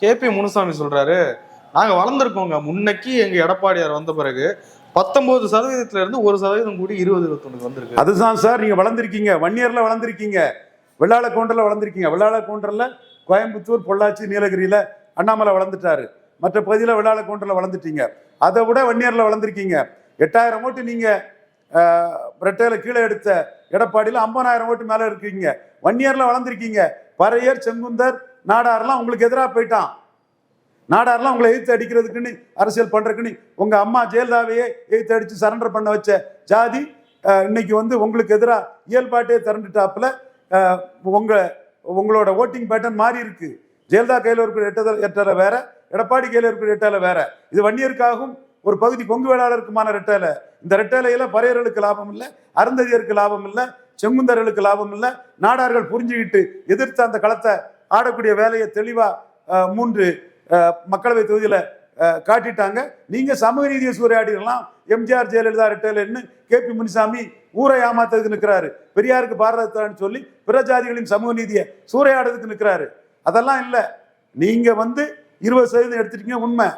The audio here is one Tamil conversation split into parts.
கே பி முனுசாமி சொல்றாரு நாங்க வளர்ந்துருக்கோங்க. முன்னைக்கு எங்க எடப்பாடியார் வந்த பிறகு பத்தொன்பது சதவீதத்துல இருந்து ஒரு சதவீதம் கூடி இருபது இருபத்தொன்னு வந்திருக்கு. அதுதான் சார் நீங்க வளர்ந்துருக்கீங்க. வன்னியர்ல வளர்ந்துருக்கீங்க. வெள்ளாள கவுண்டர்ல வளர்ந்துருக்கீங்க. வெள்ளாள கவுண்டர்ல கோயம்புத்தூர் பொள்ளாச்சி நீலகிரியில அண்ணாமலை வளர்ந்துட்டாரு. மற்ற பகுதியில் வெள்ளாள கவுண்டர்ல வளர்ந்துட்டீங்க. அதை விட ஒன் வளர்ந்துருக்கீங்க. எட்டாயிரம் ஓட்டு நீங்க ஆஹ், கீழே எடுத்த எடப்பாடியில் ஐம்பதாயிரம் ஓட்டு மேலே இருக்கீங்க. ஒன் வளர்ந்துருக்கீங்க. பறையர் செங்குந்தர் நாடாரெலாம் உங்களுக்கு எதிராக போயிட்டான். நாடாரெலாம் உங்களை எதிர்த்து அடிக்கிறதுக்குன்னு அரசியல் பண்ணுறதுக்குன்னு உங்கள் அம்மா ஜெயலலிதாவையே எதிர்த்து அடித்து சரண்டர் பண்ண வச்ச ஜாதி இன்னைக்கு வந்து உங்களுக்கு எதிராக இயல்பாட்டே திரண்டுட்டாப்புல உங்கள் உங்களோட ஓட்டிங் பேட்டர்ன் மாறி இருக்கு. ஜெயலலிதா கையில் இருக்கிற எட்டதில் எட்டலை வேற எடப்பாடி கையில் இருக்கிற எட்டலை வேற. இது வன்னியருக்காகவும் ஒரு பகுதி கொங்கு வேளாளருக்குமான ரெட்டலை. இந்த ரெட்டலையில பறையர்களுக்கு லாபம் இல்லை அருந்ததியருக்கு லாபம் இல்லை செங்குந்தர்களுக்கு லாபம் இல்லை. நாடார்கள் புரிஞ்சுக்கிட்டு எதிர்த்து அந்த களத்தை ஆடக்கூடிய வேலையை தெளிவாக மூன்று மக்களவை தொகுதியில் காட்டிட்டாங்க. நீங்க சமூக நீதியை சூறையாடிடலாம். எம்ஜிஆர் ஜெயலலிதா ரிட்டையர்னு கே பி முனிசாமி ஊரை ஏமாத்துறதுக்கு நிற்கிறாரு பெரியாருக்கு பாரதத்தான்னு சொல்லி பிற ஜாதிகளின் சமூக நீதியை சூறையாடுறதுக்கு நிற்கிறாரு அதெல்லாம் இல்லை. நீங்க வந்து இருபது சதவீதம் எடுத்துட்டீங்க உண்மை.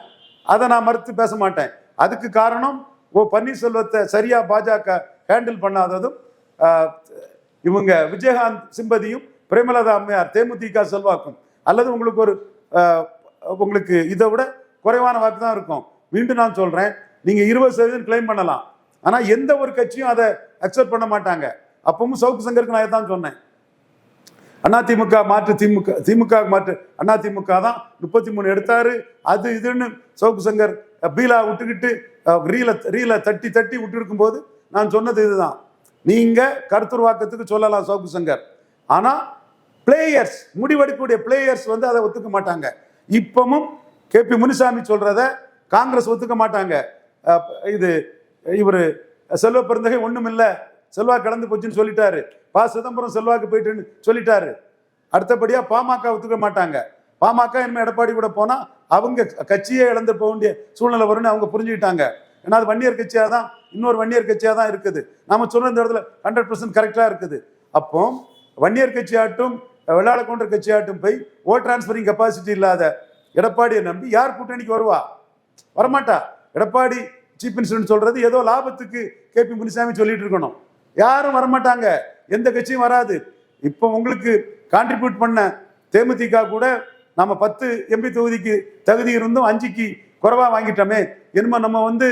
அதை நான் மறுத்து பேச மாட்டேன். அதுக்கு காரணம் ஓ பன்னீர்செல்வத்தை சரியா பாஜக ஹேண்டில் பண்ணாததும் இவங்க விஜயகாந்த் சிம்பதியும் பிரேமலதா அம்மையார் தேமுதிக செல்வாக்கும். அல்லது உங்களுக்கு ஒரு உங்களுக்கு இதை விட குறைவான வாக்கு தான் இருக்கும். மீண்டும் நான் சொல்றேன் நீங்க இருபது சதவீதம் கிளைம் பண்ணலாம். ஆனா எந்த ஒரு கட்சியும் அதை அக்செப்ட் பண்ண மாட்டாங்க. அப்பவும் சவுக்கு சங்கருக்கு நான் தான் சொன்னேன். அதிமுக மாற்று திமுக திமுக மாற்று. அதிமுக தான் முப்பத்தி மூணு எடுத்தாரு. அது இதுன்னு சவுக்கு சங்கர் பீலா விட்டுக்கிட்டு ரீல ரீல தட்டி தட்டி விட்டு இருக்கும்போது நான் சொன்னது இதுதான். நீங்க கருத்துருவாக்கத்துக்கு சொல்லலாம் சவுக்கு சங்கர். ஆனா பிளேயர்ஸ் முடிவெடுக்கக்கூடிய பிளேயர்ஸ் வந்து அதை ஒத்துக்க மாட்டாங்க. இப்பவும் கே பி முனிசாமி சொல்றத காங்கிரஸ் ஒத்துக்க மாட்டாங்க. இது இவர் செல்வ பெருந்தகை ஒன்றும் இல்லை செல்வா கடந்து போச்சுன்னு சொல்லிட்டாரு. பா. சிதம்பரம் செல்வாக்கு போயிட்டுன்னு சொல்லிட்டாரு. அடுத்தபடியாக பாமக ஒத்துக்க மாட்டாங்க. பாமக இனிமேல் எடப்பாடி கூட போனால் அவங்க கட்சியே இழந்து போக வேண்டிய சூழ்நிலை வரும்னு அவங்க புரிஞ்சுக்கிட்டாங்க. ஏன்னா அது வன்னியர் கட்சியாக தான் இன்னொரு வன்னியர் கட்சியாக தான் இருக்குது. நம்ம சொன்ன இந்த இடத்துல ஹண்ட்ரட் பர்சன்ட் கரெக்டாக இருக்குது. அப்போ வன்னியர் கட்சியாட்டும் வெள்ளாள கவுண்டர் கட்சியாட்டும் போய் ஓட் டிரான்ஸ்பரிங் கெப்பாசிட்டி இல்லாத எடப்பாடியை நம்பி யார் கூட்டணிக்கு வருவா? வரமாட்டா. எடப்பாடி சீஃப் மினிஸ்டர் சொல்றது ஏதோ லாபத்துக்கு கே பி முனிசாமி சொல்லிட்டு இருக்கணும். யாரும் வரமாட்டாங்க. எந்த கட்சியும் வராது. இப்போ உங்களுக்கு கான்ட்ரிபியூட் பண்ண தேமுதிக கூட நம்ம பத்து எம்பி தொகுதிக்கு தகுதி இருந்தும் அஞ்சுக்கு குறைவா வாங்கிட்டோமே. என்னமோ நம்ம வந்து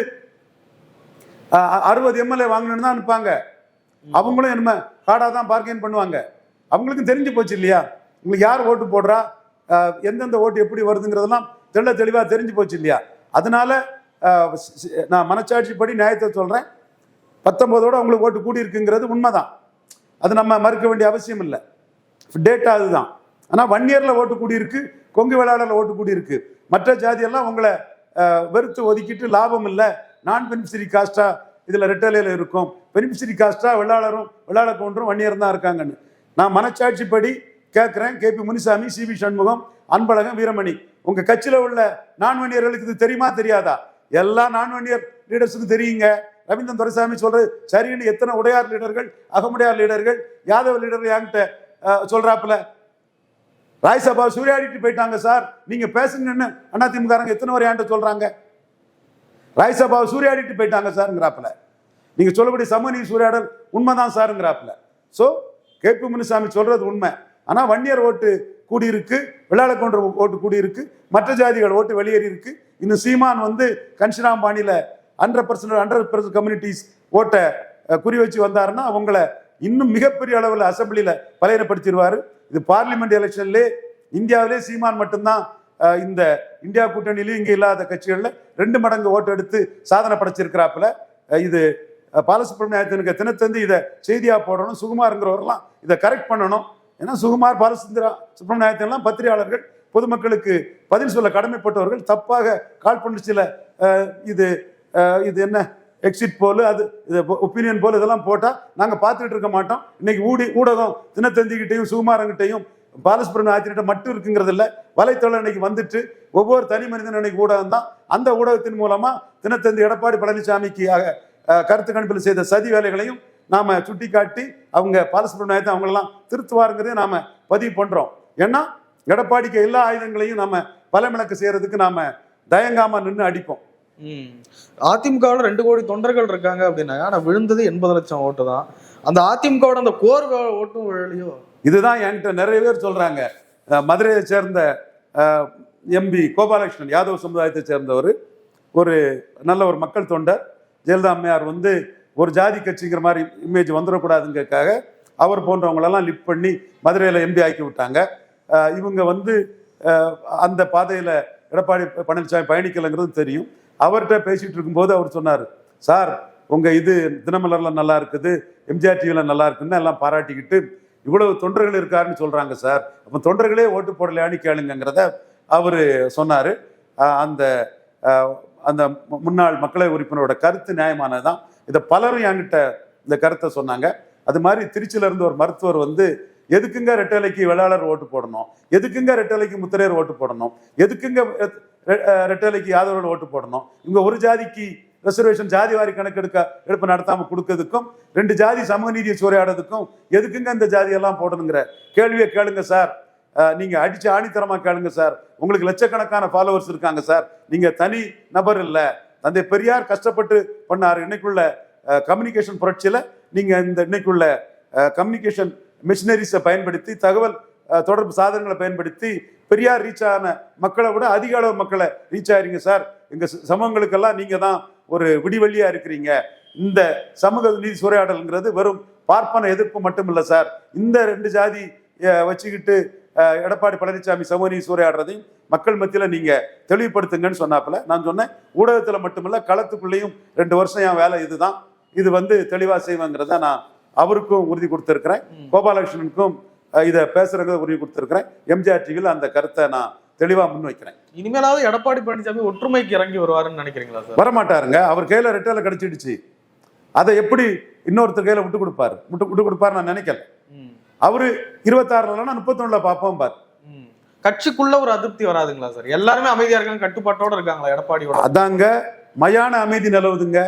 அறுபது எம்எல்ஏ வாங்கணும்னு தான் நிற்பாங்க அவங்களும் என்ன காடாக தான் பார்கெயின் பண்ணுவாங்க. அவங்களுக்கும் தெரிஞ்சு போச்சு இல்லையா? உங்களுக்கு யார் ஓட்டு போடுறா? எந்தெந்த ஓட்டு எப்படி வருதுங்கிறதெல்லாம் தெள்ள தெளிவாக தெரிஞ்சு போச்சு இல்லையா? அதனால நான் சி- சி- நான் மனச்சாட்சிப்படி நியாயத்தை சொல்கிறேன் பத்தொம்போதோட அவங்களுக்கு ஓட்டு கூடி இருக்குங்கிறது உண்மைதான். அது நம்ம மறுக்க வேண்டிய அவசியம் இல்லை. டேட்டா அதுதான். ஆனால் ஒன் இயரில் ஓட்டு கூடியிருக்கு கொங்கு வேளாளரில் ஓட்டு கூடியிருக்கு. மற்ற ஜாதியெல்லாம் உங்களை வெறுத்து ஒதுக்கிட்டு லாபம் இல்லை. நான் பெனிஃபிஷரி காஸ்டா இதில் ரெட்டலையில் இருக்கும். பெனிஃபிஷரி காஸ்டா வெள்ளாளரும் வெள்ளாள கவுண்டரும் ஒன் இயர் தான் இருக்காங்கன்னு. நான் மனச்சாட்சிப்படி கேட்குறேன். K. P. Munisamy C. V. Shanmugam Anbazhagan Veeramani. உங்க கட்சியில் உள்ள நான்வன்னியர்களுக்கு இது தெரியுமா தெரியாதா? எல்லா நான் லீடர்ஸுக்கு லீடர்ஸுக்கும் தெரியுங்க. ரவீந்திரன் துரைசாமி சொல்றது சரின்னு எத்தனை உடையார் லீடர்கள் அகமுடையார் லீடர்கள் யாதவ லீடர்கள் என்கிட்ட சொல்றாப்புல? ராய்சபா சூறையாடிட்டு போயிட்டாங்க சார். நீங்க பேசுங்கன்னு அதிமுககாரங்க எத்தனை வரை என்கிட்ட சொல்றாங்க? ராய்சபாவை சூறையாடிட்டு போயிட்டாங்க சார்ங்கிறாப்புல. நீங்க சொல்லக்கூடிய சமநீதி சூறையாடல் உண்மைதான் சாருங்கிறாப்புல. ஸோ கேபி முனுசாமி சொல்றது உண்மை. ஆனா வன்னியர் ஓட்டு கூடியிருக்கு வெள்ளாளக்கொன்ற ஓட்டு கூடியிருக்கு மற்ற ஜாதிகள் ஓட்டு வெளியேறி இருக்கு இன்னும் சீமான் வந்து கன்ஷிராம்பாணியில hundred percent hundred percent communities ஓட்டை குறி வச்சு வந்தாருன்னா அவங்கள இன்னும் மிகப்பெரிய அளவில் அசம்பிளியில பலையினப்படுத்திடுவார் இது பார்லிமெண்ட் எலெக்ஷன்லே இந்தியாவிலே சீமான் மட்டும்தான் இந்த இந்தியா கூட்டணியிலும் இங்கே இல்லாத கட்சிகளில் ரெண்டு மடங்கு ஓட்டு எடுத்து சாதனை படைச்சிருக்கிறாப்புல. இது பாலசுப்ரமணியத்தினுக்கு தினத்தந்து இதை செய்தியாக போடணும் சுகுமாருங்கிறவரெல்லாம் இதை கரெக்ட் பண்ணணும். ஏன்னா சுகுமார் பாலசுந்தரா சுப்பிரமணியத்தின்லாம் பத்திரிகையாளர்கள் பொதுமக்களுக்கு பதில் சொல்ல கடமைப்பட்டவர்கள். தப்பாக காழ்ப்புணர்ச்சியில் இது இது என்ன எக்ஸிட் போல் அது இது ஒப்பீனியன் போல் இதெல்லாம் போட்டால் நாங்கள் பார்த்துட்டு இருக்க மாட்டோம். இன்னைக்கு ஊடி ஊடகம் தினத்தந்திக்கிட்டையும் சுகுமாரங்கிட்டையும் பாலசுப்ரமணிய ஆத்திரிட்ட மட்டும் இருக்குங்கிறது இல்லை வலைத்தளம் இன்னைக்கு வந்துட்டு ஒவ்வொரு தனி மனிதன் இன்னைக்கு ஊடகம் தான் அந்த ஊடகத்தின் மூலமாக தினத்தந்தி எடப்பாடி பழனிசாமிக்கு கருத்து கணிப்பில் செய்த சதி வேலைகளையும் நாம சுட்டிக்காட்டி அவங்க பாலசுப்ரமணியத்தை அவங்களெல்லாம் திருத்துவாருங்கிறதை நாம பதிவு பண்றோம். ஏன்னா எடப்பாடிக்கு எல்லா ஆயுதங்களையும் நாம பலமிழக்க செய்யறதுக்கு நாம தயங்காம நின்று அடிப்போம். அதிமுகவுல ரெண்டு கோடி தொண்டர்கள் இருக்காங்க அப்படின்னாங்க ஆனா விழுந்தது எண்பது லட்சம் ஓட்டு தான். அந்த அதிமுகவோட அந்த கோர் ஓட்டும் விழலையோ? இதுதான் என்கிட்ட நிறைய பேர் சொல்றாங்க. அஹ் மதுரையை சேர்ந்த எம்பி கோபாலகிருஷ்ணன் யாதவ் சமுதாயத்தை சேர்ந்தவர். ஒரு நல்ல ஒரு மக்கள் தொண்டர். ஜெயலலிதா அம்மையார் வந்து ஒரு ஜாதி கட்சிங்கிற மாதிரி இமேஜ் வந்துடக்கூடாதுங்கிறதுக்காக அவர் போன்றவங்களெல்லாம் லிஃப்ட் பண்ணி மதுரையில் எம்பி ஆக்கி விட்டாங்க. இவங்க வந்து அந்த பாதையில் எடப்பாடி பழனிசாமி பயணிக்கலைங்கிறது தெரியும். அவர்கிட்ட பேசிகிட்டு இருக்கும்போது அவர் சொன்னார் சார் உங்கள் இது தினமலரில் நல்லா இருக்குது எம்ஜிஆர் டிவியில் நல்லா இருக்குன்னு எல்லாம் பாராட்டிக்கிட்டு இவ்வளவு தொண்டர்கள் இருக்காருன்னு சொல்கிறாங்க சார். அப்போ தொண்டர்களே ஓட்டு போடலையான்னு கேளுங்கிறத அவர் சொன்னார். அந்த அந்த மு- முன்னாள் மக்களவை உறுப்பினரோட கருத்து நியாயமானதுதான். இதை பலரும் என்கிட்ட இந்த கருத்தை சொன்னாங்க. அது மாதிரி திருச்சியில இருந்து ஒரு மருத்துவர் வந்து எதுக்குங்க ரெட்டலைக்கு வேளாளர் ஓட்டு போடணும்? எதுக்குங்க ரெட்டலைக்கு முத்திரையர் ஓட்டு போடணும்? எதுக்குங்க ரெட்டலைக்கு யாதவர்கள் ஓட்டு போடணும்? இவங்க ஒரு ஜாதிக்கு ரிசர்வேஷன் ஜாதி வாரி கணக்கெடுக்க எடுப்பு நடத்தாம கொடுக்கறதுக்கும் ரெண்டு ஜாதி சமூக நீதியை சூறையாடுறதுக்கும் எதுக்குங்க இந்த ஜாதியெல்லாம் போடணுங்கிற கேள்வியை கேளுங்க சார். நீங்கள் அடித்து அடிச்சு கேளுங்க சார். உங்களுக்கு லட்சக்கணக்கான ஃபாலோவர்ஸ் இருக்காங்க சார். நீங்கள் தனி நபர் இல்லை. தந்தை பெரியார் கஷ்டப்பட்டு பண்ணார். இன்னைக்குள்ள கம்யூனிகேஷன் புரட்சியில் நீங்கள் இந்த இன்னைக்குள்ள கம்யூனிகேஷன் மிஷினரிஸை பயன்படுத்தி தகவல் தொடர்பு சாதனங்களை பயன்படுத்தி பெரியார் ரீச் ஆன மக்களை விட அதிக அளவு மக்களை ரீச் ஆயிருங்க சார். எங்கள் சமூகங்களுக்கெல்லாம் நீங்கள் தான் ஒரு விடிவெள்ளியாக இருக்கிறீங்க. இந்த சமூக நீதி சூறையாடல்ங்கிறது வெறும் பார்ப்பன எதிர்ப்பு மட்டும் இல்லை சார். இந்த ரெண்டு ஜாதி வச்சுக்கிட்டு எடப்பாடி பழனிசாமி சமூக சூறையாடுறதையும் மக்கள் மத்தியில நீங்க தெளிவுபடுத்துங்கன்னு சொன்னாப்புல. நான் சொன்னேன் ஊடகத்துல மட்டுமல்ல களத்துக்குள்ளேயும் ரெண்டு வருஷம் என் வேலை இதுதான். இது வந்து தெளிவா செய்வேங்கிறத நான் அவருக்கும் உறுதி கொடுத்திருக்கிறேன். கோபாலகிருஷ்ணனுக்கும் இதை பேசுறதுக்கு உறுதி கொடுத்திருக்கிறேன். எம்ஜிஆர் டிவியில் அந்த கருத்தை நான் தெளிவா முன்வைக்கிறேன் இனிமேலாவது எடப்பாடி பழனிசாமி ஒற்றுமைக்கு இறங்கி வருவாருன்னு நினைக்கிறீங்களா சார்? வரமாட்டாருங்க. அவர் கையில ரெட்டலை கிடைச்சிடுச்சு. அதை எப்படி இன்னொருத்தர் கையில விட்டு கொடுப்பாரு? விட்டு விட்டு கொடுப்பாரு நான் நினைக்கல. அவரு இருபத்தாறுல முப்பத்தொன்னுல பார்ப்போம் பார். கட்சிக்குள்ள ஒரு அதிருப்தி வராதுங்களா சார்? எல்லாருமே அமைதியா இருக்காங்க கட்டுப்பாட்டோட இருக்காங்களா எடப்பாடியோட? அதாங்க மயான அமைதி நிலவுதுங்க.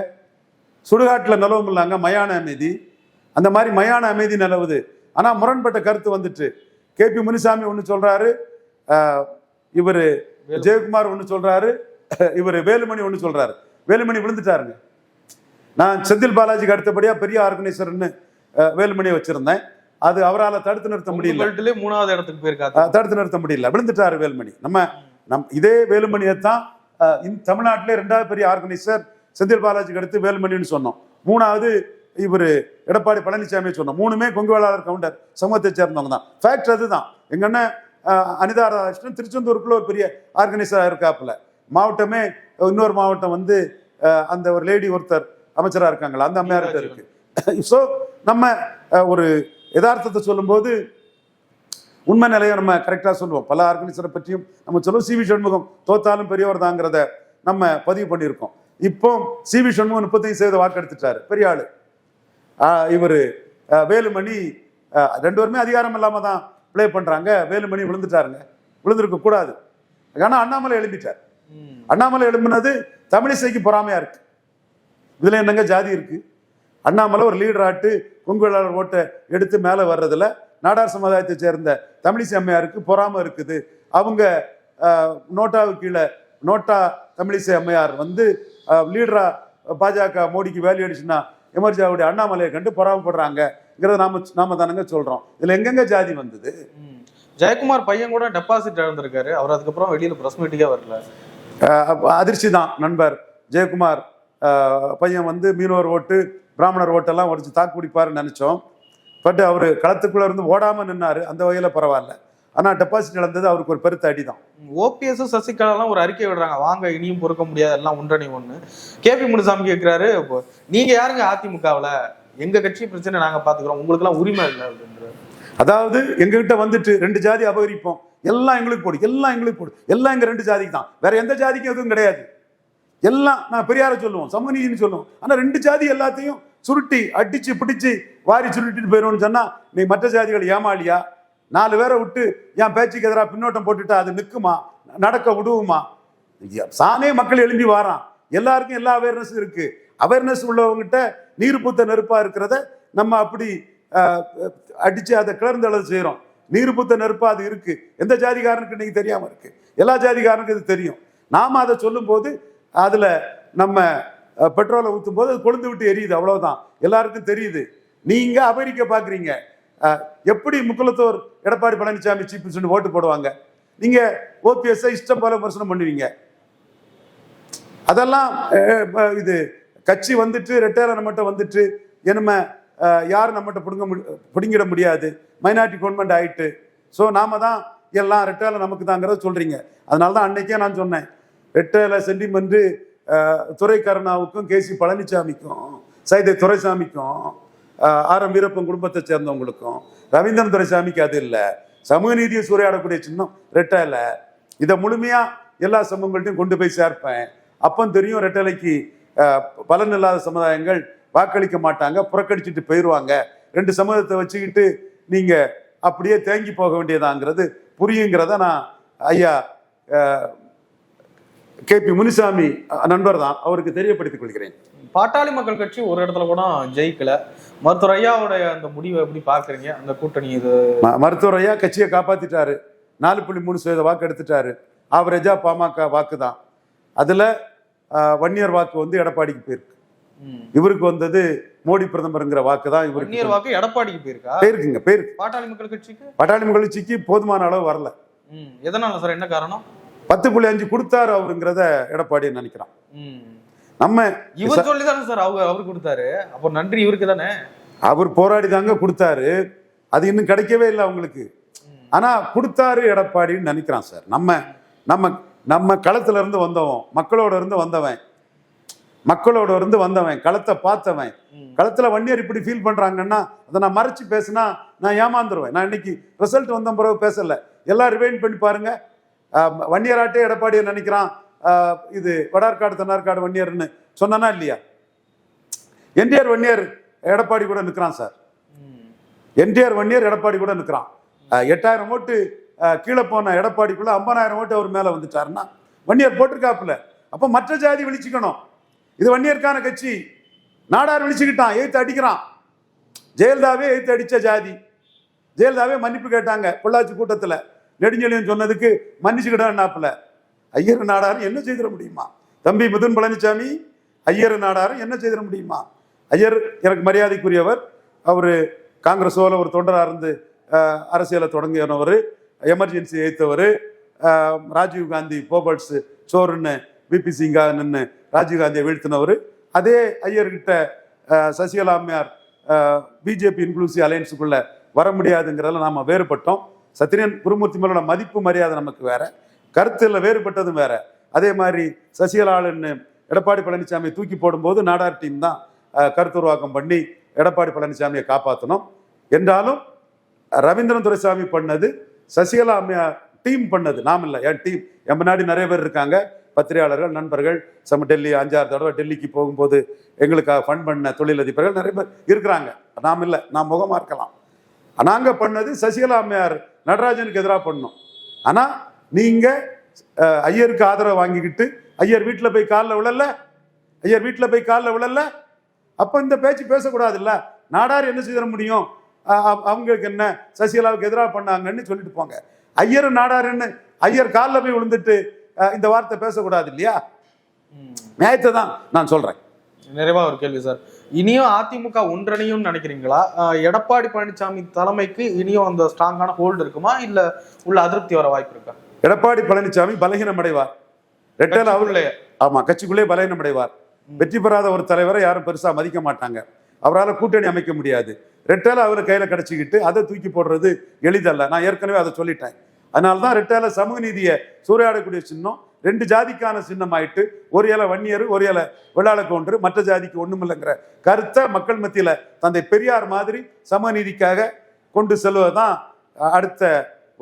சுடுகாட்டுல நிலவும் இல்லைங்க மயான அமைதி. அந்த மாதிரி மயான அமைதி நிலவுது. ஆனா முரண்பட்ட கருத்து வந்துட்டு. கே. பி. முனிசாமி ஒன்று சொல்றாரு இவரு ஜெயக்குமார் ஒன்று சொல்றாரு இவர் வேலுமணி ஒன்று சொல்றாரு. வேலுமணி விழுந்துட்டாருங்க. நான் செந்தில் பாலாஜிக்கு அடுத்தபடியா பெரிய ஆர்கனைசர்னு வேலுமணியை வச்சிருந்தேன். அது அவரால் தடுத்து நிறுத்த முடியல. மூணாவது இடத்துக்கு போயிருக்காரு தடுத்து நிறுத்த முடியல. விழுந்துட்டாரு வேலுமணி. நம்ம நம் இதே வேலுமணியை தான் தமிழ்நாட்டிலே ரெண்டாவது பெரிய ஆர்கனைசர் செந்தில் பாலாஜிக்கு அடுத்து வேலுமணின்னு சொன்னோம். மூணாவது இவர் எடப்பாடி பழனிசாமி சொன்னோம். மூணுமே கொங்கு வேளாளர் கவுண்டர். சமூகத்தை சேர்ந்தவங்க தான். ஃபேக்ட் அதுதான். எங்க அண்ணன் அனிதா ராதாகிருஷ்ணன் திருச்செந்தூருக்குள்ள ஒரு பெரிய ஆர்கனைசராக இருக்காப்புல. மாவட்டமே இன்னொரு மாவட்டம் வந்து அந்த ஒரு லேடி ஒருத்தர் அமைச்சராக இருக்காங்களா அந்த அம்மையார்கிட்ட இருக்கு. ஸோ நம்ம ஒரு யதார்த்தத்தை சொல்லும்போது உண்மை நிலையை நம்ம கரெக்டாக சொல்லுவோம். பல ஆர்கனைசரை பற்றியும் நம்ம சொல்லுவோம். சி வி சண்முகம் தோத்தாலும் பெரியவர் தாங்கிறத நம்ம பதிவு பண்ணியிருக்கோம். இப்போ சி வி சண்முகம் முப்பத்தைந்து சதவீத வாக்கு எடுத்துட்டாரு. பெரிய ஆளு. இவர் வேலுமணி ரெண்டு பேருமே அதிகாரம் இல்லாம தான் ப்ளே பண்றாங்க. வேலுமணி விழுந்துட்டாருங்க. விழுந்திருக்க கூடாது. ஆனா அண்ணாமலை எழும்பிட்டார். ம். அண்ணாமலை எழும்பினது தமிழிசைக்கு பொறாமையா இருக்கு. இதுல என்னங்க ஜாதி இருக்கு? அண்ணாமலை ஒரு லீடர் ஆட்டு கொங்கு வேளாளர் ஓட்டை எடுத்து மேலே வர்றதுல நாடார் சமுதாயத்தை சேர்ந்த தமிழிசை அம்மையாருக்கு பொறாமை இருக்குது. அவங்க நோட்டாவுக்கு கீழே நோட்டா தமிழிசை அம்மையார் வந்து ஆஹ், லீடரா பாஜக மோடிக்கு வேல்யூ அடிச்சுன்னா எமர்ஜியாவுடைய அண்ணாமலையை கண்டு பொறாமப்படுறாங்கிறத நாம நாம தானங்க சொல்றோம். இதுல எங்கெங்க ஜாதி வந்தது. ஜெயக்குமார் பையன் கூட டெபாசிட் இழந்திருக்காரு. அவர் அதுக்கப்புறம் வெளியில பிரஸ் மீட்டிங்கே வரல. அதிர்ச்சி தான் நண்பர் ஜெயக்குமார். பையன் வந்து மீனவர் ஓட்டு பிராமணர் ஓட்டெல்லாம் உடச்சு தாக்கு பிடிப்பாருன்னு நினைச்சோம். பட் அவர் களத்துக்குள்ள இருந்து ஓடாம நின்னாரு. அந்த வகையில பரவாயில்ல. ஆனா டெபாசிட் இழந்தது அவருக்கு ஒரு பெருத்த அடி தான் ஓபிஎஸ் சசிகலாலாம் ஒரு அறிக்கை விடுறாங்க. வாங்க இனியும் பொறுக்க முடியாது. எல்லாம் ஒன்றணி ஒண்ணு. கேபி முனுசாமி கேட்கிறாரு இப்போ, நீங்க யாருங்க அதிமுகவுல? எங்க கட்சி பிரச்சனை நாங்க பாத்துக்கிறோம். உங்களுக்கு எல்லாம் உரிமை இல்லை அப்படின்றாரு. அதாவது எங்ககிட்ட வந்துட்டு ரெண்டு ஜாதி அபகரிப்போம். எல்லாம் எங்களுக்கு போடு எல்லாம் எங்களுக்கு போடு. எல்லாம் எங்க ரெண்டு ஜாதிக்கு தான் வேற எந்த ஜாதிக்கும் எதுவும் கிடையாது. எல்லாம் நான் பெரியார சொல்லுவோம் சமூக நீதினு சொல்லுவோம். ஆனா ரெண்டு ஜாதி எல்லாத்தையும் சுருட்டி அடிச்சு பிடிச்சு வாரி சுருட்டிட்டு போயிடும்னு சொன்னா நீ மற்ற ஜாதிகள் ஏமாளியா? நாலு பேரை விட்டு என் பேச்சுக்கு எதிராக பின்னோட்டம் போட்டுட்டா அது நிற்குமா நடக்க விடுவுமா சானே மக்கள் எழும்பி வாரான். எல்லாருக்கும் எல்லா அவேர்னஸும் இருக்கு. அவேர்னஸ் உள்ளவங்ககிட்ட நீர் பூத்த நெருப்பா இருக்கிறத நம்ம அப்படி அடித்து அடிச்சு அதை கிளர்ந்தளவு செய்கிறோம் செய்யறோம் நீர் பூத்த நெருப்பா அது இருக்கு. எந்த ஜாதிகாரனுக்கு இன்னைக்கு தெரியாம இருக்கு? எல்லா ஜாதிகாரனுக்கு இது தெரியும். நாம அதை சொல்லும்போது அதில் நம்ம பெட்ரோலை ஊற்றும் போது அது கொழுந்து விட்டு எரியுது அவ்வளோதான் எல்லாருக்கும் தெரியுது. நீங்கள் அமெரிக்க பார்க்குறீங்க எப்படி முக்குலத்தோர் எடப்பாடி பழனிசாமி சீஃப் மினிஸ்டர் ஓட்டு போடுவாங்க? நீங்கள் ஓபிஎஸ்ஐ இஷ்டம் போல விமர்சனம் பண்ணுவீங்க. அதெல்லாம் இது கட்சி வந்துட்டு ரெட்டேல நம்மகிட்ட வந்துட்டு என்னம யார் யாரும் நம்மகிட்ட பிடுங்க முடி பிடுங்கிட முடியாது. மைனாரிட்டி கவர்மெண்ட் ஆயிட்டு. ஸோ நாம தான் எல்லாம் ரெட்டேல நமக்கு தாங்கிறத சொல்கிறீங்க அதனால தான் அன்னைக்கே நான் சொன்னேன். எட்டரை சென்டிமெண்ட் துரை கருணாவுக்கும் கே சி பழனிசாமிக்கும் சைதை துரைசாமிக்கும் ஆர் எம் வீரப்பன் குடும்பத்தை சேர்ந்தவங்களுக்கும் ரவீந்திரன் துரைசாமிக்கு அது இல்லை. சமூக நீதியை சூறையாடக்கூடிய சின்னம் ரெட்டேல. இதை முழுமையா எல்லா சமூகங்கள்ட்டையும் கொண்டு போய் சேர்ப்பேன். அப்போ தெரியும் ரெட்டலைக்கு பலன் இல்லாத சமுதாயங்கள் வாக்களிக்க மாட்டாங்க புறக்கடிச்சிட்டு போயிடுவாங்க ரெண்டு சமூகத்தை வச்சுக்கிட்டு நீங்க அப்படியே தேங்கி போக வேண்டியதாங்கிறது புரியுங்கிறத நான் ஐயா கே பி முனிசாமி நண்பர் தான் அவருக்கு தெரியப்படுத்திக் கொள்கிறேன். பாட்டாளி மக்கள் கட்சி ஒரு இடத்துல கூட ஜெயிக்கல. மருத்துவர் ஐயாவுடைய அந்த முடிவை எப்படி பாக்குறீங்க அந்த கூட்டணி இது மருத்துவர் ஐயா கட்சியை காப்பாத்திட்டாரு. நாலு புள்ளி மூணு சதவீத வாக்கு எடுத்துட்டாரு. ஆவரேஜா பாமக வாக்கு தான் அதுல வன்னியர் வாக்கு வந்து எடப்பாடிக்கு போயிருக்கு. இவருக்கு வந்தது மோடி பிரதமருங்கிற வாக்கு தான் இவருக்கு வன்னியர் வாக்கு எடப்பாடிக்கு போயிருக்கா? போயிருக்குங்க போயிருக்கு. பாட்டாளி மக்கள் கட்சிக்கு? பட்டாளி மகிழ்ச்சிக்கு போதுமான அளவு வரல. எதனால சார்? என்ன காரணம்? பத்து புள்ளி அஞ்சு கொடுத்தாரு அவருங்கிறத எடப்பாடி நினைக்கிறான். நம்ம இவர் சொல்லி தானே சார் அவங்க அவர் கொடுத்தாரு. அப்போ நன்றி இவருக்கு தானே? அவர் போராடி தாங்க கொடுத்தாரு. அது இன்னும் கிடைக்கவே இல்லை அவங்களுக்கு. ஆனா கொடுத்தாரு எடப்பாடின்னு நினைக்கிறான் சார். நம்ம நம்ம நம்ம களத்துல இருந்து வந்தவன் மக்களோட இருந்து வந்தவன் மக்களோட இருந்து வந்தவன் களத்தை பார்த்தவன். களத்துல வன்னியர் இப்படி ஃபீல் பண்றாங்கன்னா அதை நான் மறைச்சு பேசினா நான் ஏமாந்துருவேன். நான் இன்னைக்கு ரிசல்ட் வந்த பிறகு பேசல. எல்லாம் ரிவைன் பண்ணி பாருங்க. வன்னியராட்டே எடப்பாடியை நினைக்கிறான்? இது வடார்காடு தென்னார்காடு வன்னியர்னு சொன்னானா இல்லையா? என்டிஆர் வன்னியர் எடப்பாடி கூட நிற்கிறான் சார். என்டிஆர் வன்னியர் எடப்பாடி கூட நிற்கிறான் எட்டாயிரம் ஓட்டு கீழே போன எடப்பாடிக்குள்ள ஐம்பதாயிரம் ஓட்டு அவர் மேல வந்துட்டாருன்னா வன்னியர் போட்டிருக்காப்புல. அப்போ மற்ற ஜாதி விழிச்சுக்கணும். இது வன்னியருக்கான கட்சி. நாடார் விழிச்சுக்கிட்டான் எய்த்து அடிக்கிறான். ஜெயலலிதாவே எய்த்து அடிச்ச ஜாதி. ஜெயலலிதாவே மன்னிப்பு கேட்டாங்க பொள்ளாச்சி கூட்டத்துல. நெடுஞ்செழியன் சொன்னதுக்கு மன்னிச்சுக்கிட்டான்னாப்புல ஐயர் நாடாரும் என்ன செய்திட முடியுமா? தம்பி மிதுன் பழனிசாமி ஐயர் நாடாரும் என்ன செய்திட முடியுமா? ஐயர் எனக்கு மரியாதைக்குரியவர். அவர் காங்கிரஸோல ஒரு தொண்டராக இருந்து அரசியலை தொடங்கினவர் எமர்ஜென்சி எய்த்தவர் ராஜீவ் காந்தி போபர்ட்ஸ் சோறுன்னு பிபி சிங்கா நின்று ராஜீவ் காந்தியை வீழ்த்தினவர். அதே ஐயர்கிட்ட சசிகலா அம்மையார் பிஜேபி இன்க்ளூசிவ் அலையன்ஸுக்குள்ளே வர முடியாதுங்கிறதுல நாம வேறுபட்டோம். சத்ரியன் குருமூர்த்தி மேலோட மதிப்பு மரியாதை நமக்கு வேற. கருத்தில் வேறுபட்டதும் வேற. அதே மாதிரி சசிகலாளுன்னு எடப்பாடி பழனிசாமி தூக்கி போடும்போது நாடார் டீம் தான் கருத்து கருத்துருவாக்கம் பண்ணி எடப்பாடி பழனிசாமியை காப்பாற்றணும் என்றாலும் ரவீந்திரன் துரைசாமி பண்ணது சசிகலா அம்மையார் டீம் பண்ணது நாம் இல்லை என் டீம். என் முன்னாடி நிறைய பேர் இருக்காங்க பத்திரிகையாளர்கள் நண்பர்கள் சம டெல்லி அஞ்சாறு தடவை டெல்லிக்கு போகும்போது எங்களுக்காக ஃபண்ட் பண்ண தொழிலதிபர்கள் நிறைய பேர் இருக்கிறாங்க. நாம் இல்லை நாம் முகமா இருக்கலாம். நாங்க பண்ணது சசிகலா அம்மையார் நடராஜனுக்கு எதிராக பண்ணோம். ஆனா நீங்க அஹ், ஐயருக்கு ஆதரவு வாங்கிக்கிட்டு ஐயர் வீட்டில் போய் காலில் விழல ஐயர் வீட்டில் போய் காலில் விழல அப்போ இந்த பேச்சு பேசக்கூடாதுல்ல? நாடார் என்ன செய்திட முடியும்? அவங்களுக்கு என்ன? சசிகலாவுக்கு எதிராக பண்ணாங்கன்னு சொல்லிட்டு போங்க. ஐயர் நாடாருன்னு ஐயர் காலில் போய் விழுந்துட்டு இந்த வார்த்தை பேசக்கூடாது இல்லையா. நியாயத்தை தான் நான் சொல்றேன். நிறைவா ஒரு கேள்வி சார். இனியும் அதிமுக ஒன்றணியும் நினைக்கிறீங்களா? எடப்பாடி பழனிசாமி தலைமைக்கு இனியும் அந்த ஸ்ட்ராங்கான ஹோல்டு இருக்குமா? இல்ல உள்ள அதிருப்தி வர வாய்ப்பு இருக்கா? எடப்பாடி பழனிசாமி பலகீனம் அடைவார். ரெட்டேல அவர் கட்சிக்குள்ளேயே. ஆமா கட்சிக்குள்ளே பலகீனம் அடைவார். வெற்றி பெறாத ஒரு தலைவரை யாரும் பெருசா மதிக்க மாட்டாங்க. அவரால் கூட்டணி அமைக்க முடியாது. ரெட்டேல அவர் கையில கிடைச்சிக்கிட்டு அதை தூக்கி போடுறது எளிதல்ல. நான் ஏற்கனவே அதை சொல்லிட்டேன். அதனால தான் ரெட்டேல சமூக நீதியை சூறையாடக்கூடிய சின்னம் ரெண்டு ஜாதிக்கான சின்னம் ஆயிட்டு ஒரு இலை வன்னியர் ஒரு இலை வெள்ளாள கவுண்டர் மற்ற ஜாதிக்கு ஒண்ணுமில்லைங்கிற கருத்தை மக்கள் மத்தியில் தந்தை பெரியார் மாதிரி சமநீதிக்காக கொண்டு செல்வது தான் அடுத்த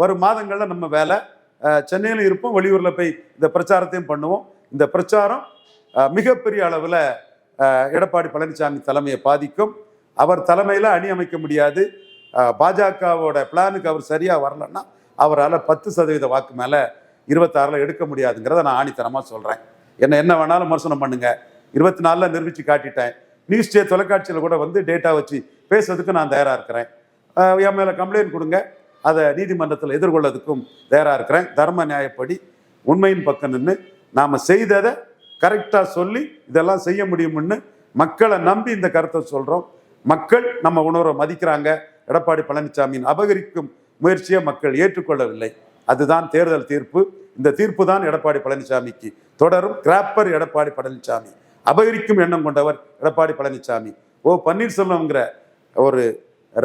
வரும் மாதங்களில் நம்ம வேலை. சென்னையில் இருப்போம் வெளியூரில் போய் இந்த பிரச்சாரத்தையும் பண்ணுவோம். இந்த பிரச்சாரம் மிகப்பெரிய அளவில் எடப்பாடி பழனிசாமி தலைமையை பாதிக்கும். அவர் தலைமையில் அணி அமைக்க முடியாது. பாஜகவோட பிளானுக்கு அவர் சரியாக வரலன்னா அவரால் பத்து சதவீத வாக்கு மேலே இருபத்தாறில் எடுக்க முடியாதுங்கிறத நான் ஆணித்தனமாக சொல்கிறேன் என்ன என்ன வேணாலும் விமர்சனம் பண்ணுங்க. இருபத்தி நாலில் நிரூபித்து காட்டிட்டேன். நியூஸ் டே தொலைக்காட்சியில் கூட வந்து டேட்டா வச்சு பேசுறதுக்கு நான் தயாராக இருக்கிறேன். என் மேலே கம்ப்ளைண்ட் கொடுங்க. அதை நீதிமன்றத்தில் எதிர்கொள்ளதுக்கும் தயாராக இருக்கிறேன். தர்ம நியாயப்படி உண்மையின் பக்கம் நின்று நாம் செய்ததை கரெக்டாக சொல்லி இதெல்லாம் செய்ய முடியும்னு மக்களை நம்பி இந்த கருத்தை சொல்கிறோம் மக்கள் நம்ம உணர்வை மதிக்கிறாங்க. எடப்பாடி பழனிசாமியின் அபகரிக்கும் முயற்சியை மக்கள் ஏற்றுக்கொள்ளவில்லை. அதுதான் தேர்தல் தீர்ப்பு. இந்த தீர்ப்பு தான் எடப்பாடி பழனிசாமிக்கு. தொடரும் கிராப்பர் எடப்பாடி பழனிசாமி. அபகரிக்கும் எண்ணம் கொண்டவர் எடப்பாடி பழனிசாமி. ஓ பன்னீர்செல்வம்ங்கிற ஒரு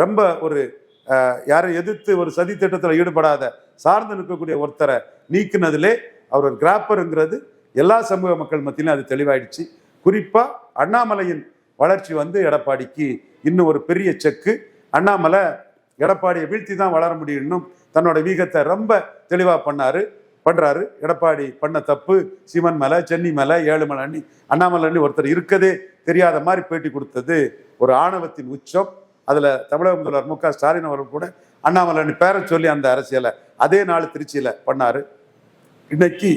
ரொம்ப ஒரு யாரை எதிர்த்து ஒரு சதி திட்டத்தில் ஈடுபடாத சார்ந்து நிற்கக்கூடிய ஒருத்தரை நீக்கினதிலே அவர் ஒரு கிராப்பருங்கிறது எல்லா சமூக மக்கள் மத்தியிலும் அது தெளிவாயிடுச்சு. குறிப்பாக அண்ணாமலையின் வளர்ச்சி வந்து எடப்பாடிக்கு இன்னும் ஒரு பெரிய செக்கு. அண்ணாமலை எடப்பாடியை வீழ்த்தி தான் வளர முடியும்னும் தன்னோட வீகத்தை ரொம்ப தெளிவாக பண்ணாரு. பண்றாரு. எடப்பாடி பண்ண தப்பு சீமன் மலை சென்னி மலை ஏழுமலை அண்ணி அண்ணாமலை ஒருத்தர் இருக்கதே தெரியாத மாதிரி பேட்டி கொடுத்தது ஒரு ஆணவத்தின் உச்சம். அதுல தமிழக முதல்வர் மு க ஸ்டாலின் அவர்கள் கூட அண்ணாமலை பேரை சொல்லி அந்த அரசியலை அதே நாள் திருச்சியில பண்ணாரு. இன்னைக்கு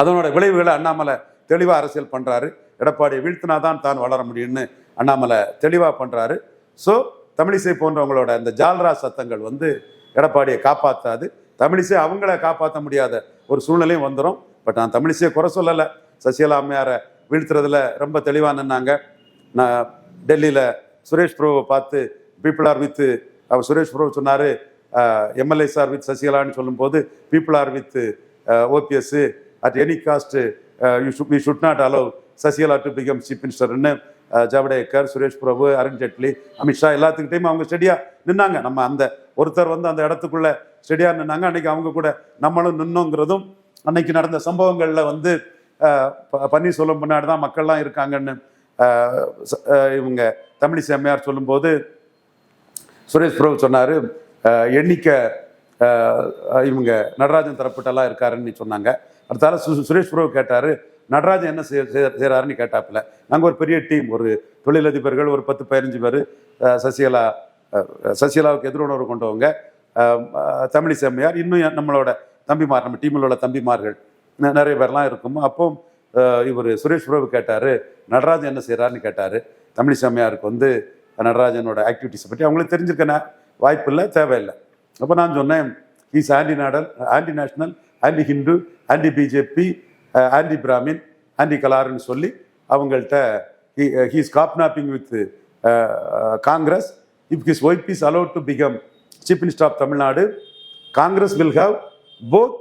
அதனோட விளைவுகளை அண்ணாமலை தெளிவாக அரசியல் பண்ணுறாரு எடப்பாடியை வீழ்த்தினாதான் தான் வளர முடியும்னு அண்ணாமலை தெளிவாக பண்ணுறாரு ஸோ தமிழிசை போன்றவங்களோட அந்த ஜால்ரா சத்தங்கள் வந்து எடப்பாடியை காப்பாற்றாது தமிழிசை அவங்கள காப்பாற்ற முடியாத ஒரு சூழ்நிலையும் வந்துடும் பட் நான் தமிழிசையை குறை சொல்லலை. சசிகலா அம்மையாரை வீழ்த்துறதுல ரொம்ப தெளிவாக நின்னாங்க. நான் டெல்லியில் சுரேஷ் பிரபுவை பார்த்து people are with our Suresh Prabhu சொன்னார் எம்எல்ஏ சார் வித் சசிகலான்னு சொல்லும்போது people are with OPS at any cost you should we should not allow Sasikala to become chief மினிஸ்டர்னு Javadekar Suresh Prabhu Arun Jaitley Amit Shah எல்லாத்துக்கிட்டையும் அவங்க ஸ்டெடியாக நின்னாங்க. நம்ம அந்த ஒருத்தர் வந்து அந்த இடத்துக்குள்ள ஸ்டெடியாக நின்னாங்க. அன்றைக்கி அவங்க கூட நம்மளும் நின்னோங்கிறதும் அன்னைக்கு நடந்த சம்பவங்களில் வந்து பன்னீர்செல்வம் முன்னாடி தான் மக்கள்லாம் இருக்காங்கன்னு இவங்க தமிழிசை அம்மையார் சொல்லும்போது சுரேஷ் பிரபு சொன்னார் எண்ணிக்கை இவங்க நடராஜன் தரப்பட்டெல்லாம் இருக்காருன்னு சொன்னாங்க. அடுத்தால சு சுரேஷ் பிரபு கேட்டார் நடராஜன் என்ன செய்ய செய்கிறாருன்னு கேட்டாப்புல. நாங்கள் ஒரு பெரிய டீம் ஒரு தொழிலதிபர்கள் ஒரு பத்து பதினஞ்சு பேர் சசிகலா சசிகலாவுக்கு எதிர்வுணர்வு கொண்டவங்க தமிழி செம்மையார் இன்னும் நம்மளோட தம்பிமார் நம்ம டீமில் உள்ள தம்பிமார்கள் நிறைய பேர்லாம் இருக்கும். அப்போ இவர் சுரேஷ் பிரபு கேட்டார் நடராஜன் என்ன செய்கிறாருன்னு கேட்டார். தமிழி செம்மையாருக்கு வந்து நடராஜனோட ஆக்டிவிட்டிஸை பற்றி அவங்களுக்கு தெரிஞ்சுக்க வாய்ப்பு இல்லை தேவையில்லை. அப்போ நான் சொன்னேன் ஈஸ் ஆன்டி நாடல் anti national anti Hindu anti BJP anti Brahmin anti கலார்னு சொல்லி அவங்கள்ட்ட he's hobnobbing with Congress if his wife is allowed to become chief minister of Tamil Nadu Congress will have both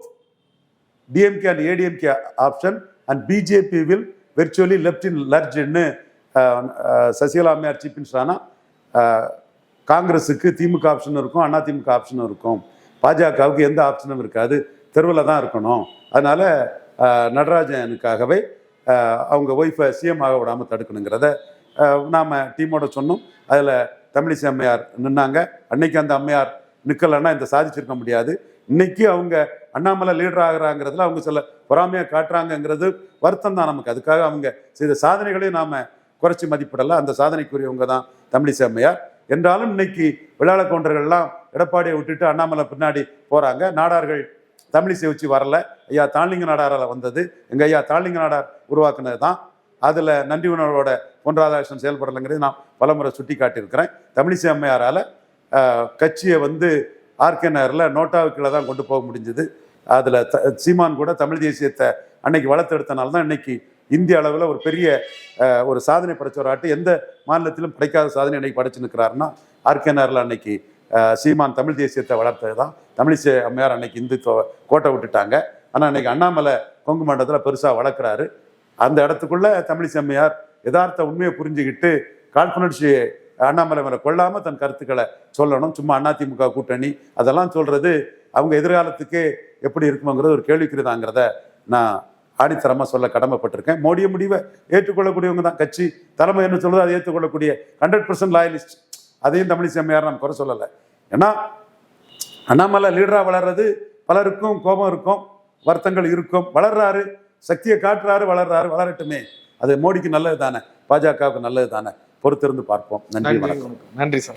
DMK and ADMK option and BJP will virtually left in லர்ஜ்னு சசிகலா அம்மையார் சீஃப் மினிஸ்டர் ஆனால் காங்கிரஸுக்கு திமுக ஆப்ஷன் இருக்கும் அண்ணா திமுக ஆப்ஷனும் இருக்கும். பாஜகவுக்கு எந்த ஆப்ஷனும் இருக்காது. தெருவில் தான் இருக்கணும். அதனால் நடராஜனுக்காகவே அவங்க ஒய்ஃபை சிஎம் ஆக விடாமல் தடுக்கணுங்கிறத நாம் டீமோட சொன்னோம். அதில் தமிழிசை அம்மையார் நின்னாங்க. அன்னைக்கு அந்த அம்மையார் நிற்கலைன்னா இந்த சாதிச்சிருக்க முடியாது. இன்னைக்கு அவங்க அண்ணாமலை லீடர் ஆகிறாங்கிறதுல அவங்க சில பொறாமையாக காட்டுறாங்கங்கிறது வருத்தம் தான் நமக்கு. அதுக்காக அவங்க செய்த சாதனைகளையும் நாம் குறைச்சி மதிப்பிடல. அந்த சாதனைக்குரியவங்க தான் தமிழிசை அம்மையார். என்றாலும் இன்னைக்கு விழாள கவுண்டர்கள்லாம் எடப்பாடியை விட்டுட்டு அண்ணாமலை பின்னாடி போகிறாங்க நாடார்கள் தமிழிசை வச்சு வரல. ஐயா தாளிங்க நாடாரால் வந்தது. எங்கள் ஐயா தாளிங்க நாடார் உருவாக்குனது தான் அதில் நன்றி உணர்வோட பொன் ராதாகிருஷ்ணன் செயல்படலைங்கிறது நான் பலமுறை சுட்டி காட்டியிருக்கிறேன் தமிழிசை அம்மையாரால் கட்சியை வந்து ஆர்கே நகரில் நோட்டாவுக்குள்ள தான் கொண்டு போக முடிஞ்சது. அதில் த சீமான் கூட தமிழ் தேசியத்தை அன்னைக்கு வளர்த்தெடுத்தனால தான் இன்னைக்கு இந்திய அளவில் ஒரு பெரிய ஒரு சாதனை படைச்ச ஒரு ஆட்டு எந்த மாநிலத்திலும் படைக்காத சாதனை அன்னைக்கு படைச்சு நிற்கிறாருன்னா ஆர்கே நகரில் அன்னைக்கு சீமான் தமிழ் தேசியத்தை வளர்த்தது தான். தமிழிசை அம்மையார் அன்னைக்கு இந்துத்துவ கோட்டை விட்டுட்டாங்க. ஆனால் அன்னைக்கு அண்ணாமலை கொங்கு மண்டலத்தில் பெருசாக வளர்க்குறாரு. அந்த இடத்துக்குள்ள தமிழிசை அம்மையார் யதார்த்த உண்மையை புரிஞ்சுக்கிட்டு காழ்ப்புணர்ச்சி அண்ணாமலை மேலே கொள்ளாமல் தன் கருத்துக்களை சொல்லணும். சும்மா அதிமுக கூட்டணி அதெல்லாம் சொல்கிறது அவங்க எதிர்காலத்துக்கே எப்படி இருக்குமோங்கிறது ஒரு கேள்விக்குறதாங்கிறத நான் ஆணித்தரமாக சொல்ல கடமைப்பட்டிருக்கேன். மோடிய முடிவை ஏற்றுக்கொள்ளக்கூடியவங்க தான். கட்சி தலைமை என்ன சொல்லுதோ அதை ஏற்றுக்கொள்ளக்கூடிய ஹண்ட்ரட் பர்சன்ட் லாயலிஸ்ட் அதையும் தமிழிசை அம்மையார் நான் குறை சொல்லலை. ஏன்னா அண்ணாமலை லீடராக வளர்றது பலருக்கும் கோபம் இருக்கும் வருத்தங்கள் இருக்கும். வளர்றாரு சக்தியை காட்டுறாரு வளர்றாரு வளரட்டுமே. அது மோடிக்கு நல்லது தானே பாஜகவுக்கு நல்லது தானே பொறுத்திருந்து பார்ப்போம். நன்றி வணக்கம். நன்றி சார்.